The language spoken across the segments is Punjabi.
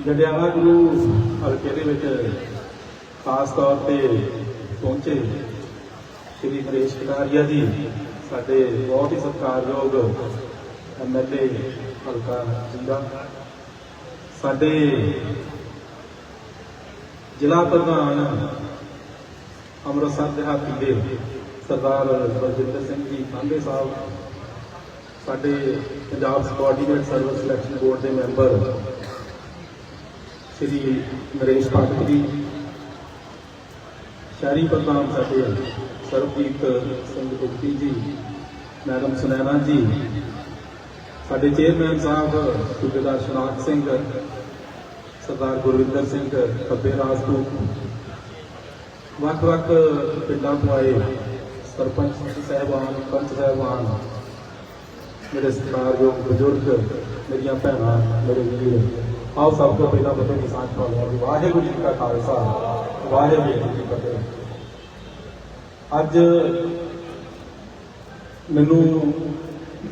ਜੰਡਿਆਲਾ ਗੁਰੂ ਹਲਕੇ ਦੇ ਵਿੱਚ ਖਾਸ ਤੌਰ ਤੇ ਪਹੁੰਚੇ ਸ਼੍ਰੀ ਹਰੇਸ਼ ਕਟਾਰੀਆ ਜੀ। ਸਾਡੇ ਬਹੁਤ ਹੀ ਸਤਿਕਾਰਯੋਗ ਐਮਐਲਏ ਹਲਕਾ ਜਿੰਦਾ ਸਾਡੇ ਜ਼ਿਲ੍ਹਾ ਪ੍ਰਧਾਨ ਅੰਮ੍ਰਿਤਸਰ ਦਿਹਾਤੀ ਦੇ ਸਰਦਾਰ ਬਲਜਿੰਦਰ ਸਿੰਘ ਜੀ ਖਾਂਦੇ ਸਾਹਿਬ। ਸਾਡੇ Punjab subordinate service selection board ਦੇ ਮੈਂਬਰ ਸ੍ਰੀ ਨਰੇਸ਼ ਪਾਠਕ ਜੀ ਸ਼ਹਿਰੀ ਪ੍ਰਧਾਨ ਸਾਡੇ ਸਰਬਜੀਤ ਸਿੰਘ ਗੁਪਤੀ ਜੀ ਮੈਡਮ ਸੁਨੈਨਾ ਜੀ ਸਾਡੇ ਚੇਅਰਮੈਨ ਸਾਹਿਬ ਸੂਬੇਦਾਰ ਸ਼ਨਾਖ ਸਿੰਘ ਸਰਦਾਰ ਗੁਰਵਿੰਦਰ ਸਿੰਘ ਖੱਬੇ ਰਾਜਪੂਤ ਵੱਖ-ਵੱਖ ਪਿੰਡਾਂ ਤੋਂ ਆਏ ਸਰਪੰਚ ਸਾਹਿਬਾਨ ਪੰਚ ਸਾਹਿਬਾਨ ਮੇਰੇ ਸਤਿਕਾਰਯੋਗ ਬਜ਼ੁਰਗ ਮੇਰੀਆਂ ਭੈਣਾਂ ਮੇਰੇ ਵੀਰ ਆਓ ਸਭ ਤੋਂ ਪਹਿਲਾਂ ਬਤੇ ਦੀ ਸਾਂਝ ਪਾਉਂਦੇ ਹਾਂ ਵਾਹਿਗੁਰੂ ਜੀ ਕਾ ਖਾਲਸਾ, ਵਾਹਿਗੁਰੂ ਜੀ ਕੀ ਫਤਿਹ। ਅੱਜ ਮੈਨੂੰ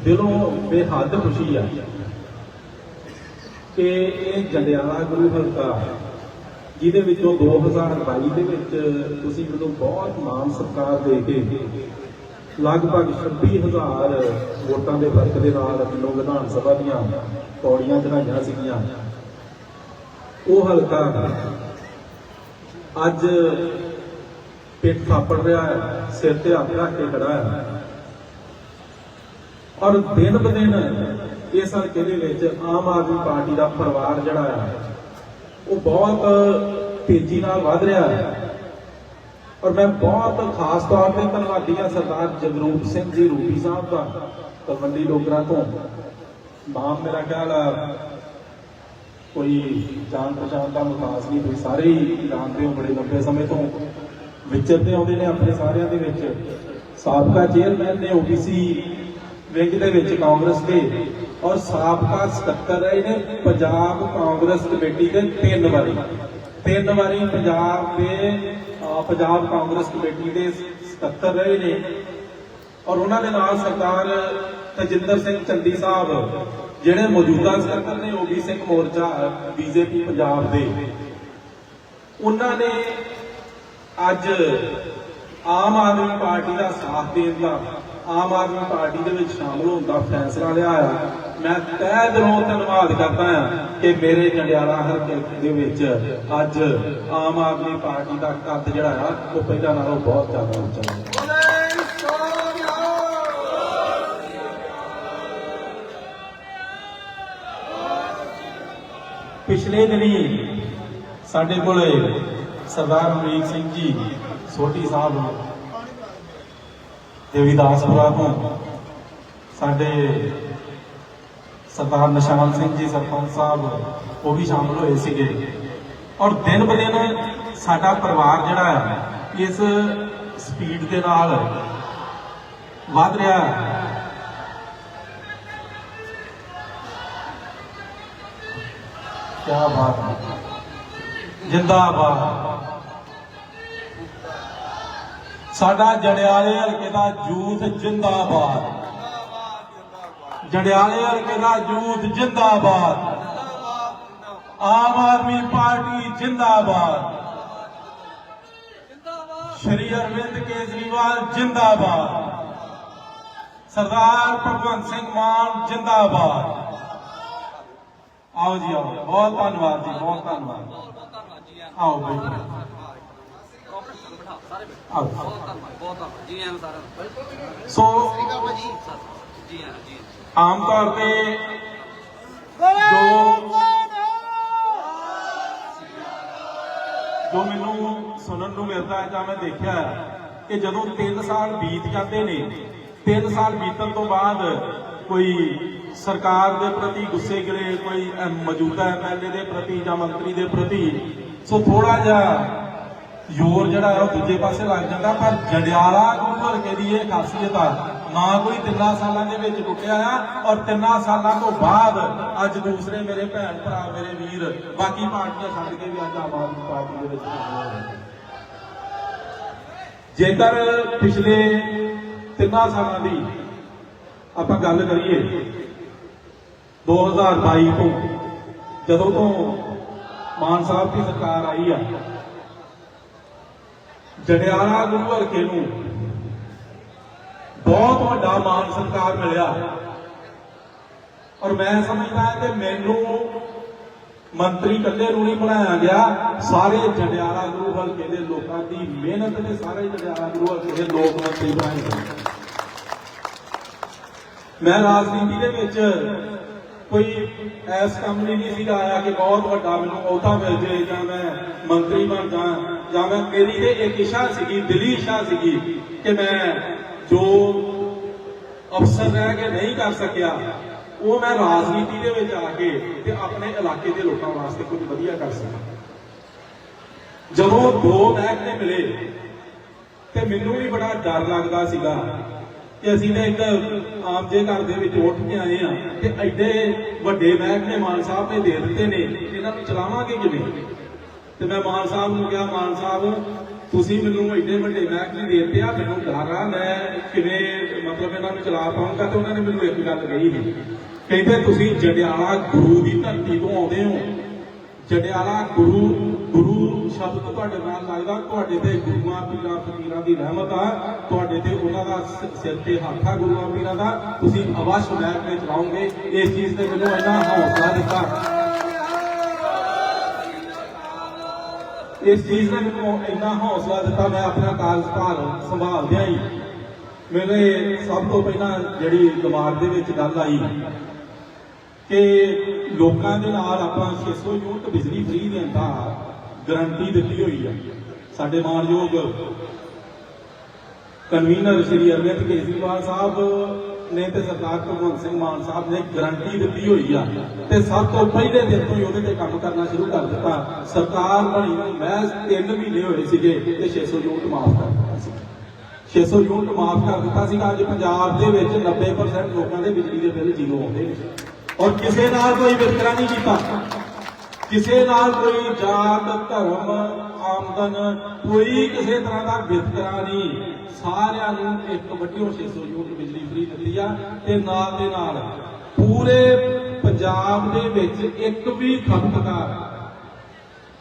ਦਿਲੋਂ ਬੇਹੱਦ ਖੁਸ਼ੀ ਆ ਕਿ ਇਹ ਜੰਡਿਆਲਾ ਗੁਰੂ ਹਲਕਾ ਜਿਹਦੇ ਵਿੱਚੋਂ 2022 ਦੇ ਵਿੱਚ ਤੁਸੀਂ ਮੈਨੂੰ ਬਹੁਤ ਮਾਣ ਸਤਿਕਾਰ ਦੇ ਕੇ ਲਗਭਗ 26000 ਵੋਟਾਂ ਦੇ ਫ਼ਰਕ ਦੇ ਨਾਲ ਮੈਨੂੰ ਵਿਧਾਨ ਸਭਾ ਦੀਆਂ ਪੌੜੀਆਂ ਚੜਾਈਆਂ ਸੀਗੀਆਂ। ਉਹ ਹਲਕਾ ਅੱਜ ਪਿੱਠ ਥਾਪੜ ਰਿਹਾ ਹੈ ਸਿਰ ਤੇ ਹੱਥ ਰੱਖ ਕੇ ਖੜਾ ਹੈ। ਔਰ ਦਿਨ ਬ ਦਿਨ ਇਸ ਹਲਕੇ ਦੇ ਵਿੱਚ? ਆਮ ਆਦਮੀ ਪਾਰਟੀ ਦਾ ਪਰਿਵਾਰ ਜਿਹੜਾ ਹੈ ਉਹ ਬਹੁਤ ਤੇਜ਼ੀ ਨਾਲ ਵੱਧ ਰਿਹਾ ਹੈ। ਔਰ ਮੈਂ ਬਹੁਤ ਖਾਸ ਤੌਰ ਤੇ ਧੰਨਵਾਦੀ ਹਾਂ ਸਰਦਾਰ ਜਗਰੂਪ ਸਿੰਘ ਜੀ ਰੂਪੀ ਸਾਹਿਬ ਦਾ ਤਲਵੰਡੀ ਲੋਕਰਾ ਤੋਂ। ਨਾਮ ਮੇਰਾ ਖਿਆਲ ਆ, ਕੋਈ ਜਾਣ ਪਛਾਣ ਦਾ ਮੁਤਾਸ ਨਹੀਂ, ਕੋਈ ਸਾਰੇ ਹੀ ਜਾਣਦੇ ਹੋ ਬੜੇ ਲੰਬੇ ਸਮੇਂ ਤੋਂ। ਵਿਚਰਦੇ ਆਉਂਦੇ ਨੇ ਆਪਣੇ ਸਾਰਿਆਂ ਦੇ ਵਿੱਚ। ਸਾਬਕਾ ਚੇਅਰਮੈਨ ਨੇ ਓਬੀਸੀ ਵਿੰਗ ਦੇ ਵਿੱਚ ਕਾਂਗਰਸ ਦੇ ਔਰ ਸਾਬਕਾ ਸਕੱਤਰ ਰਹੇ ਨੇ ਪੰਜਾਬ ਕਾਂਗਰਸ ਕਮੇਟੀ ਦੇ ਤਿੰਨ ਵਾਰੀ। ਤਿੰਨ ਵਾਰੀ ਪੰਜਾਬ ਦੇ ਪੰਜਾਬ ਕਾਂਗਰਸ ਕਮੇਟੀ ਦੇ ਸਕੱਤਰ ਰਹੇ ਨੇ। ਔਰ ਉਹਨਾਂ ਦੇ ਨਾਲ ਸਰਦਾਰ ਤਜਿੰਦਰ ਸਿੰਘ ਚੰਦੀ ਸਾਹਿਬ ਜਿਹੜੇ ਮੌਜੂਦਾ ਸਕੱਤਰ ਨੇ ਓਬੀ ਸਿੰਘ ਮੋਰਚਾ ਬੀਜੇਪੀ ਪੰਜਾਬ ਦੇ। ਉਹਨਾਂ ਨੇ ਅੱਜ ਆਮ ਆਦਮੀ ਪਾਰਟੀ ਦਾ ਸਾਥ ਦੇਣ ਦਾ, ਆਮ ਆਦਮੀ ਪਾਰਟੀ ਦੇ ਵਿੱਚ ਸ਼ਾਮਲ ਹੋਣ ਦਾ ਫੈਸਲਾ ਲਿਆ ਆ। ਮੈਂ ਤਹਿ ਦਿਲੋਂ ਧੰਨਵਾਦ ਕਰਦਾ ਹਾਂ ਕਿ ਮੇਰੇ ਜੰਡਿਆਲਾ ਹਲਕੇ ਦੇ ਵਿੱਚ ਅੱਜ ਆਮ ਆਦਮੀ ਪਾਰਟੀ ਦਾ ਕੱਦ ਜਿਹੜਾ ਆ, ਉਹ ਪਹਿਲਾਂ ਨਾਲੋਂ ਬਹੁਤ ਜ਼ਿਆਦਾ ਉੱਚਾ ਹੈ ਪਿਛਲੇ ਦਿਨੀ ਸਾਡੇ ਕੋਲੇ ਸਰਦਾਰ ਅਮਰੀਕ ਸਿੰਘ ਜੀ, ਸੋਢੀ ਸਾਹਿਬ ਦੇਵੀਦਾਸਪੁਰਾ ਤੋਂ ਸਾਡੇ ਸਰਦਾਰ ਨਿਸ਼ਾਨ ਸਿੰਘ ਜੀ, ਸਰਪੰਚ ਸਾਹਿਬ, ਉਹ ਵੀ ਸ਼ਾਮਲ ਹੋਏ ਸੀਗੇ। ਔਰ ਦਿਨ ਬ ਦਿਨ ਸਾਡਾ ਪਰਿਵਾਰ ਜਿਹੜਾ ਹੈ, ਇਸ ਸਪੀਡ ਦੇ ਨਾਲ ਵੱਧ ਰਿਹਾ ਹੈ। ਕੀ ਬਾਤ ਹੈ। ਜਿੰਦਾਬਾਦ। ਸਾਡਾ ਜੜਿਆਲੇ ਹਲਕੇ ਦਾ ਜੂਥ ਜਿੰਦਾਬਾਦ। ਜੜਿਆਲੇ ਹਲਕੇ ਦਾ ਜੂਥ ਜਿੰਦਾਬਾਦ। ਆਮ ਆਦਮੀ ਪਾਰਟੀ ਜਿੰਦਾਬਾਦ। ਸ਼੍ਰੀ ਅਰਵਿੰਦ ਕੇਜਰੀਵਾਲ ਜਿੰਦਾਬਾਦ। ਸਰਦਾਰ ਭਗਵੰਤ ਸਿੰਘ ਮਾਨ ਜਿੰਦਾਬਾਦ। ਆਓ ਜੀ ਆਓ। ਬਹੁਤ ਧੰਨਵਾਦ ਜੀ, ਬਹੁਤ ਧੰਨਵਾਦ। ਆਓ ਬੈਠੋ ਆਓ। ਸੋ, ਆਮ ਤੌਰ ਤੇ ਜੋ ਜੋ ਮੈਨੂੰ ਸੁਣਨ ਨੂੰ ਮਿਲਦਾ ਹੈ ਜਾਂ ਮੈਂ ਦੇਖਿਆ ਕਿ ਜਦੋਂ 3 ਸਾਲ ਬੀਤ ਜਾਂਦੇ ਨੇ 3 ਸਾਲ ਬੀਤਣ ਤੋਂ ਬਾਅਦ ਕੋਈ ਸਰਕਾਰ ਦੇ ਪ੍ਰਤੀ ਗੁੱਸੇ ਗਿਲੇ ਕੋਈ ਅਹ, ਮੌਜੂਦਾ ਐਮਐਲਏ ਦੇ ਪ੍ਰਤੀ ਜਾਂ ਮੰਤਰੀ ਦੇ ਪ੍ਰਤੀ। ਸੋ ਥੋੜਾ ਜਿਹਾ ਜ਼ੋਰ ਜਿਹੜਾ ਹੈ ਉਹ ਦੂਜੇ ਪਾਸੇ ਲੱਗ ਜਾਂਦਾ ਪਰ ਜੰਡਿਆਲਾ ਗੁਰੂ ਹਲਕੇ ਦੀ ਇਹ ਖਾਸੀਅਤ ਆ। ਨਾ ਕੋਈ ਤਿੰਨਾਂ ਸਾਲਾਂ ਦੇ ਵਿੱਚ ਟੁੱਟਿਆ ਆ ਔਰ ਤਿੰਨਾਂ ਸਾਲਾਂ ਤੋਂ ਬਾਅਦ ਅੱਜ ਦੂਸਰੇ ਮੇਰੇ ਭੈਣ ਭਰਾ ਮੇਰੇ ਵੀਰ ਬਾਕੀ ਪਾਰਟੀਆਂ ਛੱਡ ਕੇ ਵੀ ਅੱਜ ਆਮ ਆਦਮੀ ਪਾਰਟੀ ਦੇ ਵਿੱਚ ਜੇਕਰ ਪਿਛਲੇ ਤਿੰਨਾਂ ਸਾਲਾਂ ਦੀ ਆਪਾਂ ਗੱਲ ਕਰੀਏ 2022 ਤੋਂ ਜਦੋਂ ਤੋਂ ਮਾਨ ਸਾਹਿਬ ਦੀ ਸਰਕਾਰ ਆਈ ਆ ਜੜਿਆਲਾ ਗੁਰੂ ਹਲਕੇ ਨੂੰ ਬਹੁਤ ਵੱਡਾ ਮਾਨ ਸਰਕਾਰ ਮਿਲਿਆ। ਔਰ ਮੈਂ ਸਮਝਦਾ ਕਿ ਮੈਨੂੰ ਮੰਤਰੀ ਇਕੱਲੇ ਨੂੰ ਨਹੀਂ ਬਣਾਇਆ ਗਿਆ, ਸਾਰੇ ਜੰਡਿਆਲਾ ਗੁਰੂ ਹਲਕੇ ਦੇ ਲੋਕਾਂ ਦੀ ਮਿਹਨਤ ਨੇ ਸਾਰੇ ਜੰਡਿਆਲਾ ਗੁਰੂ ਹਲਕੇ ਦੇ ਲੋਕ ਮੰਤਰੀ ਬਣਾਏ ਗਏ। ਮੈਂ ਰਾਜਨੀਤੀ ਦੇ ਵਿੱਚ ਕੋਈ ਐਸ ਕੰਮ ਲਈ ਨਹੀਂ ਸੀਗਾ ਆਇਆ ਕਿ ਬਹੁਤ ਵੱਡਾ ਮੈਨੂੰ ਅਹੁਦਾ ਮਿਲ ਜੇ ਜਾਂ ਮੈਂ ਮੰਤਰੀ ਬਣ ਜਾ, ਜਾਂ ਮੈਂ ਮੇਰੀ ਤੇ ਇੱਕ ਇੱਛਾ ਸੀਗੀ, ਦਿਲੀ ਇੱਛਾ ਸੀਗੀ ਕਿ ਮੈਂ ਜੋ ਅਫਸਰ ਰਹਿ ਕੇ ਨਹੀਂ ਕਰ ਸਕਿਆ, ਉਹ ਮੈਂ ਰਾਜਨੀਤੀ ਦੇ ਵਿੱਚ ਆ ਕੇ ਤੇ ਆਪਣੇ ਇਲਾਕੇ ਦੇ ਲੋਕਾਂ ਵਾਸਤੇ ਕੁਝ ਵਧੀਆ ਕਰ ਸਕਾਂ। ਜਦੋਂ ਦੋ ਮਹਿਕਮੇ ਮਿਲੇ ਤੇ ਮੈਨੂੰ ਵੀ ਬੜਾ ਡਰ ਲੱਗਦਾ ਸੀਗਾ ਕਿ ਅਸੀਂ ਤਾਂ ਇੱਕ ਆਮ ਜੇ ਘਰ ਦੇ ਵਿੱਚ ਉੱਠ ਕੇ ਆਏ ਆ ਤੇ ਐਡੇ ਵੱਡੇ ਮਹਿਕਮੇ ਮਾਨ ਸਾਹਿਬ ਨੇ ਦੇ ਦਿੱਤੇ ਨੇ, ਇਹਨਾਂ ਨੂੰ ਚਲਾਵਾਂਗੇ ਕਿਵੇਂ? ਤੇ ਮੈਂ ਮਾਨ ਸਾਹਿਬ ਨੂੰ ਕਿਹਾ, ਮਾਨ ਸਾਹਿਬ, ਤੁਸੀਂ ਮੈਨੂੰ ਐਡੇ ਵੱਡੇ ਮਹਿਕਮੇ ਦੇ ਦਿੱਤੇ ਆ, ਮੈਨੂੰ ਡਰ ਆ, ਮੈਂ ਕਿਵੇਂ ਮਤਲਬ ਇਹਨਾਂ ਨੂੰ ਚਲਾ ਪਾਉਂਗਾ ਤੇ ਉਹਨਾਂ ਨੇ ਮੈਨੂੰ ਇੱਕ ਗੱਲ ਕਹੀ ਸੀ। ਕਹਿੰਦੇ, ਤੁਸੀਂ ਜੜਿਆਲਾ ਗੁਰੂ ਦੀ ਧਰਤੀ ਤੋਂ ਆਉਂਦੇ ਹੋ। ਜੜਿਆਲਾ ਗੁਰੂ ਗੁਰੂ ਸ਼ਬਦ ਤੁਹਾਡੇ ਨਾਲ ਲੱਗਦਾ, ਤੁਹਾਡੇ ਤੇ ਗੁਰੂਆਂ ਪੀਰਾਂ ਫਕੀਰਾਂ ਦੀ ਰਹਿਮਤ ਆ, ਤੁਹਾਡੇ ਤੇ ਉਹਨਾਂ ਦਾ ਸਿਰ ਤੇ ਹੱਥ ਆ ਗੁਰੂਆਂ ਪੀਰਾਂ ਦਾ, ਤੁਸੀਂ ਅਵਸ਼ ਮਹਿਕ ਤੇ ਚਲਾਓਗੇ, ਇਸ ਚੀਜ਼ ਤੇ ਮੈਨੂੰ ਇੰਨਾ ਹੌਸਲਾ ਦਿੱਤਾ। ਇਸ ਚੀਜ਼ ਨੇ ਮੈਨੂੰ ਇੰਨਾ ਹੌਸਲਾ ਦਿੱਤਾ, ਮੈਂ ਆਪਣਾ ਕਾਰਜਭਾਰ ਸੰਭਾਲਦਿਆਂ ਹੀ। ਮੇਰੇ ਸਭ ਤੋਂ ਪਹਿਲਾਂ ਜਿਹੜੀ ਦਿਮਾਗ ਦੇ ਵਿੱਚ ਗੱਲ ਆਈ ਕਿ ਲੋਕਾਂ ਦੇ ਨਾਲ ਆਪਾਂ 600 ਯੂਨਿਟ ਬਿਜਲੀ ਫ੍ਰੀ ਦੇਣ ਦਾ ਗਰੰਟੀ ਦਿੱਤੀ ਹੋਈ ਆ। ਸਾਡੇ ਮਾਨਯੋਗ ਕਨਵੀਨਰ ਸ਼੍ਰੀ ਅਰਵਿੰਦ ਕੇਜਰੀਵਾਲ ਸਾਹਿਬ ਨੇ ਤੇ ਸਰਦਾਰ ਭਗਵੰਤ ਸਿੰਘ ਮਾਨ ਸਾਹਿਬ ਨੇ ਗਰੰਟੀ ਦਿੱਤੀ ਹੋਈ ਆ ਤੇ ਸਭ ਤੋਂ ਪਹਿਲੇ ਦਿਨ ਤੋਂ ਹੀ ਉਹਦੇ ਤੇ ਕੰਮ ਕਰਨਾ ਸ਼ੁਰੂ ਕਰ ਦਿੱਤਾ। ਸਰਕਾਰ ਬਣੀ ਨੂੰ ਮਹਿਜ਼ 3 ਮਹੀਨੇ ਹੋਏ ਸੀਗੇ ਤੇ 600 ਯੂਨਿਟ ਮਾਫ ਕਰ ਦਿੱਤਾ ਸੀ। 600 ਯੂਨਿਟ ਮਾਫ ਕਰ ਦਿੱਤਾ ਸੀਗਾ। ਅੱਜ ਪੰਜਾਬ ਦੇ ਵਿੱਚ 90% ਲੋਕਾਂ ਦੇ ਬਿਜਲੀ ਦੇ ਬਿੱਲ ਜ਼ੀਰੋ ਆਉਂਦੇ ਨੇ। ਔਰ ਕਿਸੇ ਨਾਲ ਕੋਈ ਵਿਤਕਰਾ ਨਹੀਂ ਕੀਤਾ। ਕਿਸੇ ਨਾਲ ਕੋਈ ਜਾਤ, ਧਰਮ, ਆਮਦਨ, ਕੋਈ ਕਿਸੇ ਤਰ੍ਹਾਂ ਦਾ ਵਿਤਕਰਾ ਨਹੀਂ। ਸਾਰਿਆਂ ਨੂੰ ਇੱਕ ਵੱਡਿਓ 600 ਯੂਨਿਟ ਬਿਜਲੀ ਫ੍ਰੀ ਦਿੱਤੀ ਆ ਤੇ ਨਾਲ ਦੇ ਨਾਲ ਪੂਰੇ ਪੰਜਾਬ ਦੇ ਵਿੱਚ ਇੱਕ ਵੀ ਖਪਤਕਾਰ